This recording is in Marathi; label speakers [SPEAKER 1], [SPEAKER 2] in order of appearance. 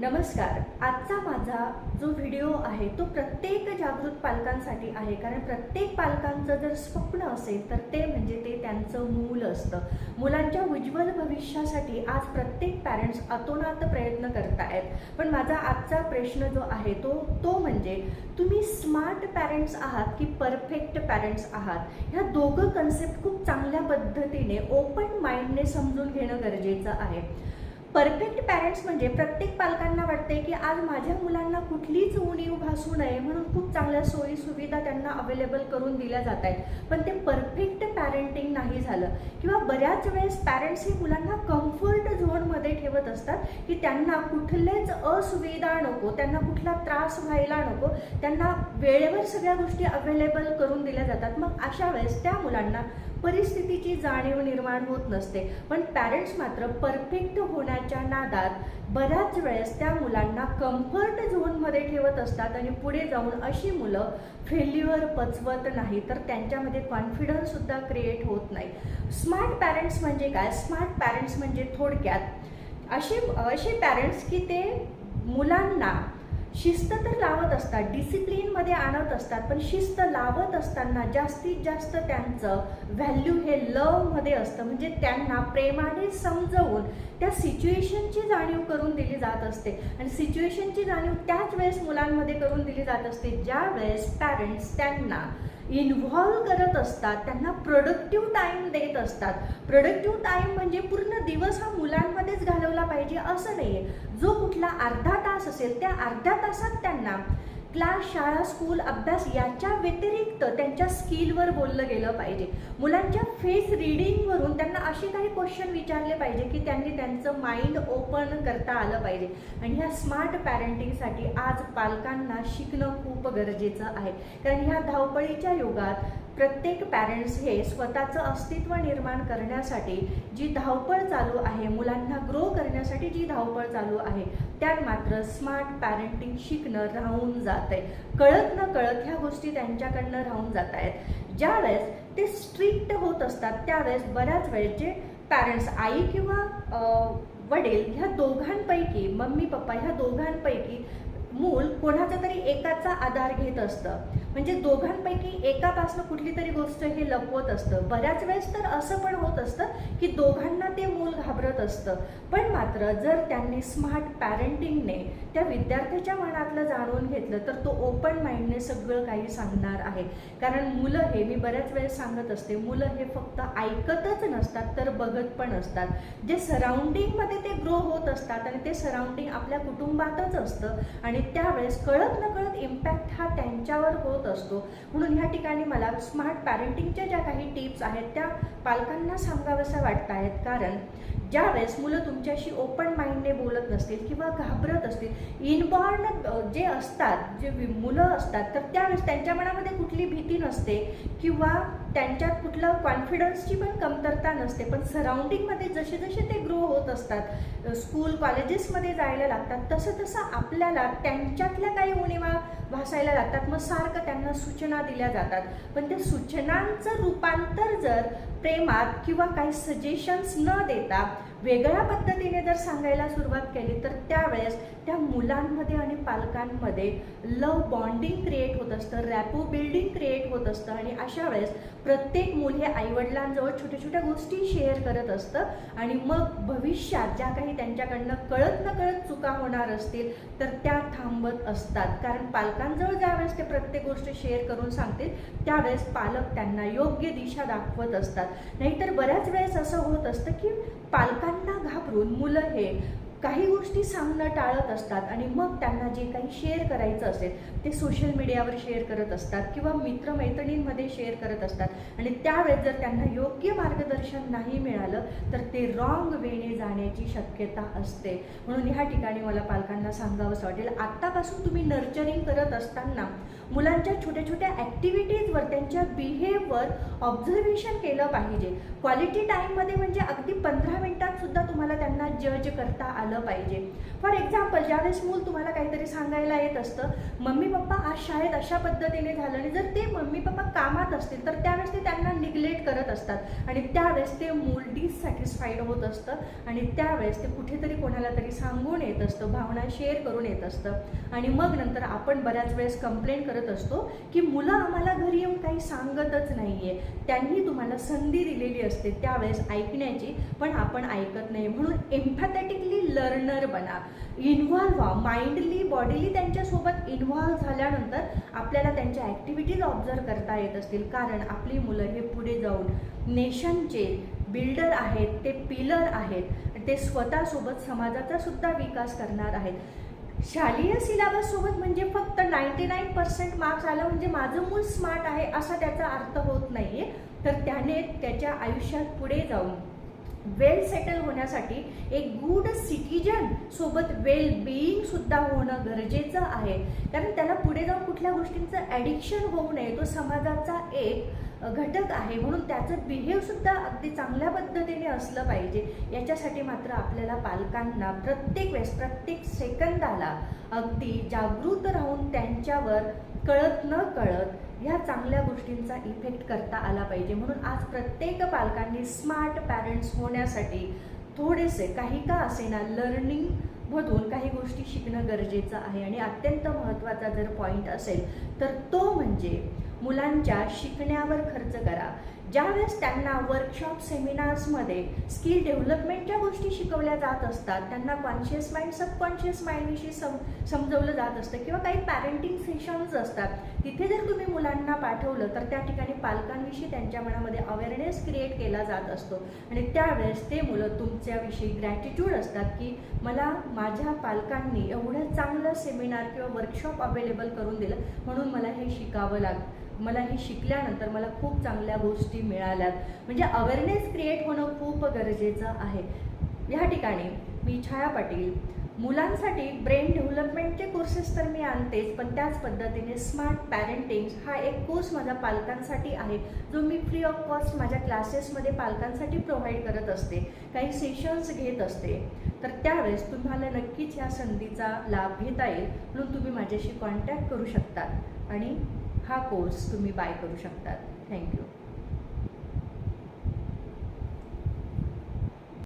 [SPEAKER 1] नमस्कार. आजचा माझा जो व्हिडिओ आहे तो प्रत्येक जागृत पालकांसाठी आहे. कारण प्रत्येक पालकांचं जर स्वप्न असेल तर ते म्हणजे ते त्यांचं मूल असतं. मुलांच्या उज्ज्वल भविष्यासाठी आज प्रत्येक पॅरेंट्स अतोनात प्रयत्न करतायत. पण माझा आजचा प्रश्न जो आहे तो तो म्हणजे तुम्ही स्मार्ट पॅरेंट्स आहात की परफेक्ट पॅरेंट्स आहात? ह्या दोघं कन्सेप्ट खूप चांगल्या पद्धतीने ओपन माइंडने समजून घेणं गरजेचं आहे. परफेक्ट पॅरेंट्स म्हणजे प्रत्येक पालकांना वाटते की आज माझ्या मुलांना कुठलीच उणीव भासू नये म्हणून खूप चांगल्या सोयी सुविधा त्यांना अवेलेबल करून दिल्या जात आहेत. पण ते परफेक्ट पॅरेंटिंग नाही झालं. किंवा बऱ्याच वेळेस पॅरेंट्स हे मुलांना कम्फर्ट झोनमध्ये ठेवत असतात की त्यांना कुठलेच असुविधा नको त्यांना कुठला त्रास व्हायला नको त्यांना वेळेवर सगळ्या गोष्टी अवेलेबल करून दिल्या जातात. मग अशा वेळेस त्या मुलांना परिस्थितीची जाणीव निर्माण होत नसते. पण पॅरेंट्स मात्र परफेक्ट होण्याच्या नादात बऱ्याच वेळेस त्या मुलांना कम्फर्ट झोनमध्ये ठेवत असतात आणि पुढे जाऊन अशी मुलं फेल्युअर पचवत नाही तर त्यांच्यामध्ये कॉन्फिडन्ससुद्धा क्रिएट होत नाही. स्मार्ट पॅरेंट्स म्हणजे काय? स्मार्ट पॅरेंट्स म्हणजे थोडक्यात असे असे पॅरेंट्स की ते मुलांना शिस्त तर लावत असतात डिसिप्लिनमध्ये आणत असतात पण शिस्त लावत असताना जास्तीत जास्त त्यांचं व्हॅल्यू हे लवमध्ये असतं. म्हणजे त्यांना प्रेमाने समजवून त्या सिच्युएशनची जाणीव करून दिली जात असते. आणि सिच्युएशनची जाणीव त्याच वेळेस मुलांमध्ये करून दिली जात असते ज्या वेळेस पॅरेंट्स त्यांना इन्व्हॉल्व करत असतात त्यांना प्रोडक्टिव्ह टाईम देत असतात. प्रोडक्टिव्ह टाईम म्हणजे पूर्ण दिवस हा मुलांमध्येच घालवला पाहिजे असं नाही आहे जो कुठला अर्धा तास असेल त्या अर्ध्या तासात त्यांना क्लास शाळा स्कूल अभ्यास याच्या व्यतिरिक्त त्यांच्या स्किलवर बोललं गेलं पाहिजे. मुलांच्या फेस रिडिंगवरून त्यांना असे काही क्वेश्चन विचारले पाहिजे की त्यांनी त्यांचं माइंड ओपन करता आलं पाहिजे. आणि ह्या स्मार्ट पॅरेंटिंगसाठी आज पालकांना शिकणं खूप गरजेचं आहे. कारण ह्या धावपळीच्या युगात प्रत्येक पॅरेंट्स हे स्वतःचं अस्तित्व निर्माण करण्यासाठी जी धावपळ चालू आहे मुलांना ग्रो करण्यासाठी जी धावपळ चालू आहे त्यात मात्र स्मार्ट पॅरेंटिंग शिकणं राहून जात आहे कळत न कळत ह्या गोष्टी त्यांच्याकडनं राहून जात आहेत ज्यावेळेस ते स्ट्रिक्ट होत असतात त्यावेळेस बऱ्याच वेळेस जे पॅरेंट्स आई किंवा वडील ह्या दोघांपैकी मम्मी पप्पा ह्या दोघांपैकी मूल कोणाचा तरी एकाचा आधार घेत असतं. म्हणजे दोघांपैकी एकापासनं कुठली तरी गोष्ट हे लपवत असतं. बऱ्याच वेळेस तर असं पण होत असतं की दोघांना ते मूल घाबरत असतं. पण मात्र जर त्यांनी स्मार्ट पॅरेंटिंगने त्या विद्यार्थ्याच्या मनातलं जाणून घेतलं तर तो ओपन माइंडने सगळं काही सांगणार आहे. कारण मुलं हे मी बऱ्याच वेळेस सांगत असते मुलं हे फक्त ऐकतच नसतात तर बघत पण असतात. जे सराउंडिंगमध्ये ते ग्रो होत असतात आणि ते सराउंडिंग आपल्या कुटुंबातच असतं. आणि त्यावेळेस कळत नकळत इम्पॅक्ट हा त्यांच्यावर होत असतो. म्हणून ह्या ठिकाणी मला स्मार्ट पॅरेंटिंगच्या ज्या काही टिप्स आहेत त्या पालकांना सांगाव्याशा वाटत आहेत. कारण ज्यावेळेस मुलं तुमच्याशी ओपन माइंडने बोलत नसतील किंवा घाबरत असतील इनबॉर्न जे असतात जे मुलं असतात तर त्यावेळेस त्यांच्या मनामध्ये कुठली भीती नसते किंवा त्यांच्यात कुठलं कॉन्फिडन्सची पण कमतरता नसते. पण सराउंडिंगमध्ये जसे जसे ते ग्रो होत असतात स्कूल कॉलेजेसमध्ये जायला लागतात तसं तसं आपल्याला त्यांच्यातल्या काही उणीवा भासायला लागतात. मग सारखं त्यांना सूचना दिल्या जातात. पण त्या सूचनांचं रूपांतर जर प्रेमात किंवा काही सजेशन्स न देता वेगळ्या पद्धतीने जर सांगायला सुरुवात केली तर त्यावेळेस त्या मुलांमध्ये आणि पालकांमध्ये लव बॉन्डिंग क्रिएट होत असतं रॅपो बिल्डिंग क्रिएट होत असतं आणि अशा वेळेस प्रत्येक मुल हे आईवडिलांजवळ छोट्या छोट्या गोष्टी शेअर करत असतं आणि मग भविष्यात ज्या काही त्यांच्याकडनं कळत न कळत चुका होणार असतील तर त्या थांबत असतात. कारण पालकांजवळ ज्यावेळेस ते प्रत्येक गोष्ट शेअर करून सांगतील त्यावेळेस पालक त्यांना योग्य दिशा दाखवत असतात. नाहीतर बऱ्याच वेळेस असं होत असतं की पालकांना घाबरून मुलं हे काही गोष्टी सांगणं टाळत असतात आणि मग त्यांना जे काही शेअर करायचं असेल ते सोशल मीडियावर शेअर करत असतात किंवा मित्रमैत्रिणींमध्ये शेअर करत असतात. आणि त्यावेळेस जर त्यांना योग्य मार्ग मार्गदर्शन नाही मिळालं तर ते रॉंग वेने जाण्याची शक्यता असते. म्हणून ह्या ठिकाणी मला पालकांना सांगावंसं वाटेल. आत्तापासून तुम्ही नर्चरिंग करत असताना मुलांच्या छोट्या छोट्या ॲक्टिव्हिटीजवर त्यांच्या बिहेववर ऑब्झर्वेशन केलं पाहिजे. क्वालिटी टाईममध्ये म्हणजे अगदी पंधरा मिनिटात सुद्धा तुम्हाला त्यांना जज करता आलं पाहिजे. फॉर एक्झाम्पल ज्यावेळेस मूल तुम्हाला काहीतरी सांगायला येत असतं मम्मी पप्पा आज शाळेत अशा पद्धतीने झालं आणि जर ते मम्मी पप्पा कामात असतील तर त्यावेळेस ते करत असतात. आणि त्यावेळेस ते मूल डिससॅटिस्फाईड होत असतं. आणि त्यावेळेस ते कुठेतरी कोणाला तरी सांगून येत असतं भावना शेअर करून येत असतं. आणि मग नंतर आपण बऱ्याच वेळेस कंप्लेंट करत असतो की मुलं आम्हाला घरी येऊन काही सांगतच नाही आहे त्यांनी तुम्हाला संधी दिलेली असते त्यावेळेस ऐकण्याची पण आपण ऐकत नाही. म्हणून एम्फॅथेटिकली लर्नर बना. इन्व्हॉल्व व्हा. माइंडली बॉडीली त्यांच्यासोबत इन्व्हॉल्व झाल्यानंतर आपल्याला त्यांच्या ॲक्टिव्हिटीज ऑब्झर्व करता येत असतील. कारण आपली मुलं हे पुढे जाऊन नेशनचे बिल्डर आहेत ते पिलर आहेत ते स्वतःसोबत समाजाचा सुद्धा विकास करणार आहेत. शालेय सिलेबस सोबत म्हणजे फक्त नाईन्टी नाईन पर्सेंट मार्क्स आलं म्हणजे माझं मूल स्मार्ट आहे असा त्याचा अर्थ होत नाही आहे तर त्याने त्याच्या आयुष्यात पुढे जाऊन वेल सेटल होण्यासाठी एक गुड सिटीजन सोबत वेल बिईंग सुद्धा होणं गरजेचं आहे. कारण त्याला पुढे जाऊन कुठल्या गोष्टींचं ॲडिक्शन होऊ नये तो समाजाचा एक घटक आहे. म्हणून त्याचं बिहेवसुद्धा अगदी चांगल्या पद्धतीने असलं पाहिजे. याच्यासाठी मात्र आपल्याला पालकांना प्रत्येक वेळेस प्रत्येक सेकंदाला अगदी जागृत राहून त्यांच्यावर कळत न कळत ह्या चांगल्या गोष्टींचा इफेक्ट करता आला पाहिजे. म्हणून आज प्रत्येक पालकांनी स्मार्ट पॅरेंट्स होण्यासाठी थोडेसे काही का असेना लर्निंग मधून काही गोष्टी शिकणं गरजेचं आहे. आणि अत्यंत महत्त्वाचा जर पॉईंट असेल तर तो म्हणजे मुलांच्या शिकण्यावर खर्च करा. ज्यावेळेस त्यांना वर्कशॉप सेमिनार्समध्ये स्किल डेव्हलपमेंटच्या गोष्टी शिकवल्या जात असतात त्यांना कॉन्शियस माइंड सबकॉन्शियस माइंडविषयी सम समजवलं जात असतं किंवा काही पॅरेंटिंग सेशन्स असतात. तिथे जर तुम्ही मुलांना पाठवलं तर त्या ठिकाणी पालकांविषयी त्यांच्या मनामध्ये अवेअरनेस क्रिएट केला जात असतो. आणि त्यावेळेस ते मुलं तुमच्याविषयी ग्रॅटिट्यूड असतात की मला माझ्या पालकांनी एवढं चांगलं सेमिनार किंवा वर्कशॉप अवेलेबल करून दिलं म्हणून मला हे शिकावं लागतं मला हे शिकल्यानंतर मला खूप चांगल्या गोष्टी मिळाल्यात. म्हणजे अवेअरनेस क्रिएट होणं खूप गरजेचं आहे. या ठिकाणी मी छाया पाटील मुलांसाठी ब्रेन डेव्हलपमेंटचे कोर्सेस तर मी आणतेच पण त्याच पद्धतीने स्मार्ट पॅरेंटिंग हा एक कोर्स माझ्या पालकांसाठी आहे. जो मी फ्री ऑफ कॉस्ट माझ्या क्लासेसमध्ये पालकांसाठी प्रोव्हाइड करत असते. काही सेशन्स घेत असते. तर त्यावेळेस तुम्हाला नक्कीच या संधीचा लाभ घेता येईल म्हणून तुम्ही माझ्याशी कॉन्टॅक्ट करू शकतात. आणि हा कोर्स तुम्ही बाय करू शकतात. थँक्यू